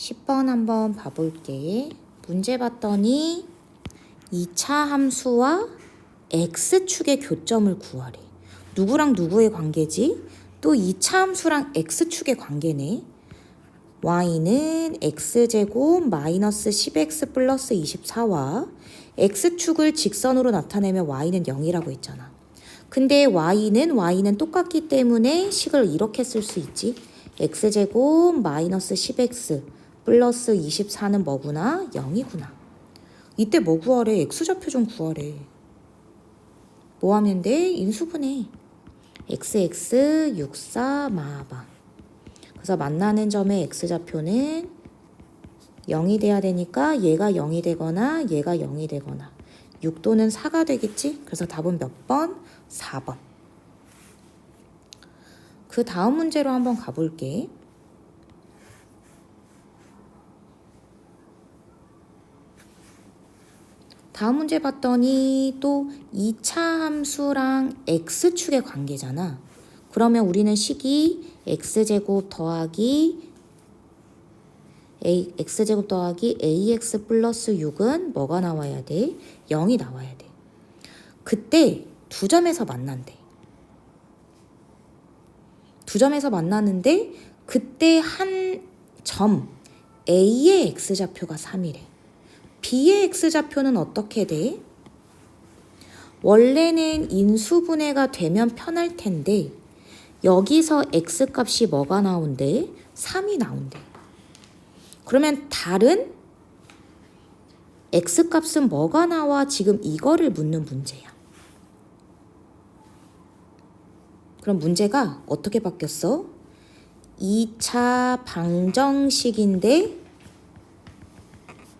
10번 한번 봐볼게. 문제 봤더니 2차 함수와 x축의 교점을 구하래. 누구랑 누구의 관계지? 또 2차 함수랑 x축의 관계네. y는 x제곱 마이너스 10x 플러스 24와 x축을 직선으로 나타내면 y는 0이라고 했잖아. 근데 y는 y는 똑같기 때문에 식을 이렇게 쓸 수 있지. x제곱 마이너스 10x 플러스 24는 뭐구나? 0이구나. 이때 뭐 구하래? x좌표 좀 구하래. 뭐 하면 돼? 인수분해. xx 64 마바. 그래서 만나는 점의 x좌표는 0이 돼야 되니까 얘가 0이 되거나 얘가 0이 되거나 6 또는 4가 되겠지? 그래서 답은 몇 번? 4번. 그 다음 문제로 한번 가볼게. 다음 문제 봤더니 또 2차 함수랑 x축의 관계잖아. 그러면 우리는 식이 x제곱 더하기 a, x제곱 더하기 ax 플러스 6은 뭐가 나와야 돼? 0이 나와야 돼. 그때 두 점에서 만난대. 두 점에서 만나는데 그때 한 점 A의 X좌표가 3이래. B의 X좌표는 어떻게 돼? 원래는 인수분해가 되면 편할 텐데 여기서 X값이 뭐가 나온대? 3이 나온대. 그러면 다른 X값은 뭐가 나와? 지금 이거를 묻는 문제야. 그럼 문제가 어떻게 바뀌었어? 2차 방정식인데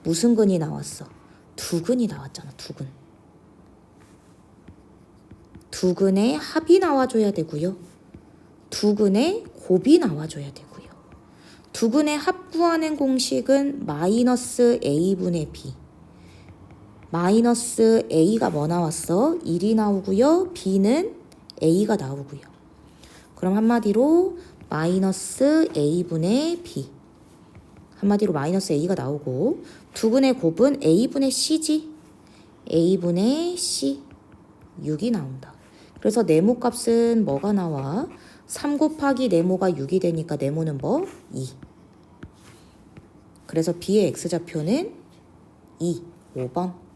무슨 근이 나왔어? 두근이 나왔잖아, 두근. 두근의 합이 나와줘야 되고요. 두근의 곱이 나와줘야 되고요. 두근의 합 구하는 공식은 마이너스 a분의 b. 마이너스 a가 뭐 나왔어? 1이 나오고요. b는 a가 나오고요. 그럼 한마디로 마이너스 a분의 b. 한마디로 마이너스 a가 나오고 두근의 곱은 a분의 c지. a분의 c 6이 나온다. 그래서 네모 값은 뭐가 나와? 3 곱하기 네모가 6이 되니까 네모는 뭐? 2. 그래서 b의 x좌표는 2, 5번.